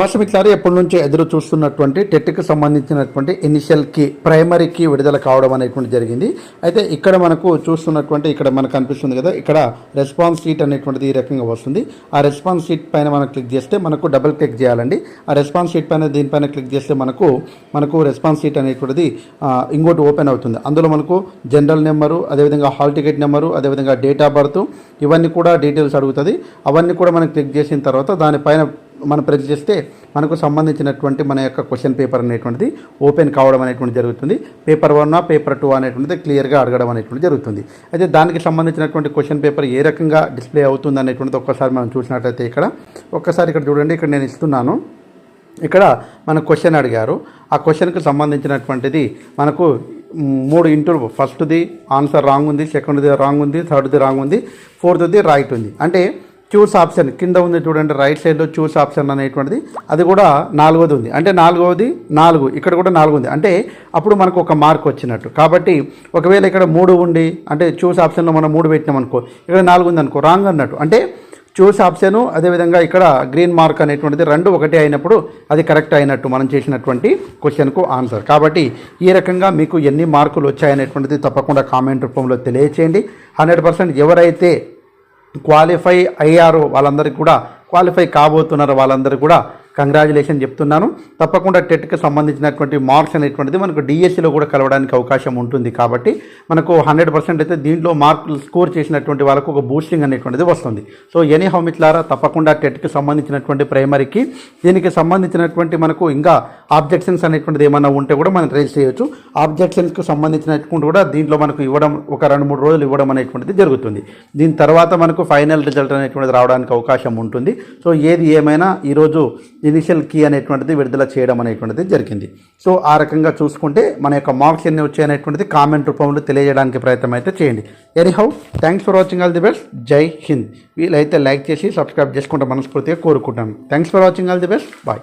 వాసమిట్లారు ఎప్పటి నుంచో ఎదురు చూస్తున్నటువంటి టెట్కి సంబంధించినటువంటి ఇనిషియల్కి ప్రైమరీకి విడుదల కావడం అనేటువంటి జరిగింది. అయితే ఇక్కడ మనకు చూస్తున్నటువంటి ఇక్కడ మనకు అనిపిస్తుంది కదా ఇక్కడ రెస్పాన్స్ షీట్ అనేటువంటిది ఈ రకంగా వస్తుంది. ఆ రెస్పాన్స్ షీట్ పైన మనం క్లిక్ చేస్తే మనకు డబుల్ క్లిక్ చేయాలండి. ఆ రెస్పాన్స్ షీట్ పైన దీనిపైన క్లిక్ చేస్తే మనకు మనకు రెస్పాన్స్ షీట్ అనేటువంటిది ఇంకోటి ఓపెన్ అవుతుంది. అందులో మనకు జనరల్ నెంబరు అదేవిధంగా హాల్ టికెట్ నెంబరు అదేవిధంగా డేట్ ఆఫ్ బర్త్ ఇవన్నీ కూడా డీటెయిల్స్ అడుగుతుంది. అవన్నీ కూడా మనం క్లిక్ చేసిన తర్వాత దానిపైన మనం ప్రెస్ చేస్తే మనకు సంబంధించినటువంటి మన యొక్క క్వశ్చన్ పేపర్ అనేటువంటిది ఓపెన్ కావడం అనేటువంటి జరుగుతుంది. పేపర్ వన్ పేపర్ టూ అనేటువంటిది క్లియర్గా అడగడం అనేటువంటి జరుగుతుంది. అయితే దానికి సంబంధించినటువంటి క్వశ్చన్ పేపర్ ఏ రకంగా డిస్ప్లే అవుతుంది అనేటువంటిది ఒక్కసారి మనం చూసినట్లయితే ఇక్కడ ఒక్కసారి ఇక్కడ చూడండి ఇక్కడ నేను ఇస్తున్నాను. ఇక్కడ మన క్వశ్చన్ అడిగారు. ఆ క్వశ్చన్కి సంబంధించినటువంటిది మనకు మూడు ఇంటూ ఫస్ట్ది ఆన్సర్ రాంగ్ ఉంది సెకండ్ది రాంగ్ ఉంది థర్డ్ది రాంగ్ ఉంది ఫోర్త్ది రైట్ ఉంది. అంటే చూస్ ఆప్షన్ కింద ఉంది చూడండి రైట్ సైడ్లో చూస్ ఆప్షన్ అనేటువంటిది. అది కూడా నాలుగోది ఉంది. అంటే నాలుగవది నాలుగు. ఇక్కడ కూడా నాలుగు ఉంది అంటే అప్పుడు మనకు ఒక మార్క్ వచ్చినట్టు. కాబట్టి ఒకవేళ ఇక్కడ మూడు ఉండి అంటే చూస్ ఆప్షన్లో మనం మూడు పెట్టినాం అనుకో ఇక్కడ నాలుగు ఉంది అనుకో రాంగ్ అన్నట్టు. అంటే చూస్ ఆప్షను అదేవిధంగా ఇక్కడ గ్రీన్ మార్క్ అనేటువంటిది రెండు ఒకటి అయినప్పుడు అది కరెక్ట్ అయినట్టు మనం చేసినటువంటి క్వశ్చన్కు ఆన్సర్. కాబట్టి ఈ రకంగా మీకు ఎన్ని మార్కులు వచ్చాయనేటువంటిది తప్పకుండా కామెంట్ రూపంలో తెలియచేయండి. హండ్రెడ్ పర్సెంట్ ఎవరైతే క్వాలిఫై అయ్యారు వాళ్ళందరికీ కూడా క్వాలిఫై కాబోతున్నారు వాళ్ళందరూ కూడా. కంగ్రాచులేషన్ చెప్తున్నాను. తప్పకుండా టెట్కి సంబంధించినటువంటి మార్క్స్ అనేటువంటిది మనకు డిఎస్సిలో కూడా కలవడానికి అవకాశం ఉంటుంది కాబట్టి మనకు హండ్రెడ్ పర్సెంట్ అయితే దీంట్లో మార్కులు స్కోర్ చేసినటువంటి వాళ్ళకు ఒక బూస్టింగ్ అనేటువంటిది వస్తుంది. సో ఎనీ హౌమిట్లారా తప్పకుండా టెట్కి సంబంధించినటువంటి ప్రైమరీకి దీనికి సంబంధించినటువంటి మనకు ఇంకా ఆబ్జెక్షన్స్ అనేటువంటిది ఏమైనా ఉంటే కూడా మనం రేజ్ చేయొచ్చు. ఆబ్జెక్షన్స్కి సంబంధించినటువంటి కూడా దీంట్లో మనకు ఇవ్వడం ఒక రెండు మూడు రోజులు ఇవ్వడం అనేటువంటిది జరుగుతుంది. దీని తర్వాత మనకు ఫైనల్ రిజల్ట్ అనేటువంటిది రావడానికి అవకాశం ఉంటుంది. సో ఏది ఏమైనా ఈరోజు ఇనిషియల్ కీ అనేటువంటిది విడుదల చేయడం అనేటువంటిది జరిగింది. సో ఆ రకంగా చూసుకుంటే మన యొక్క మార్క్స్ ఎన్ని వచ్చాయి అనేటువంటిది కామెంట్ రూపంలో తెలియజేయడానికి ప్రయత్నం అయితే చేయండి. Anyhow thanks for watching all the best. Jai Hind. వీలైతే లైక్ చేసి సబ్స్క్రైబ్ చేసుకుంటే మనస్ఫూర్తిగా కోరుకుంటాను thanks for watching all the best. Bye.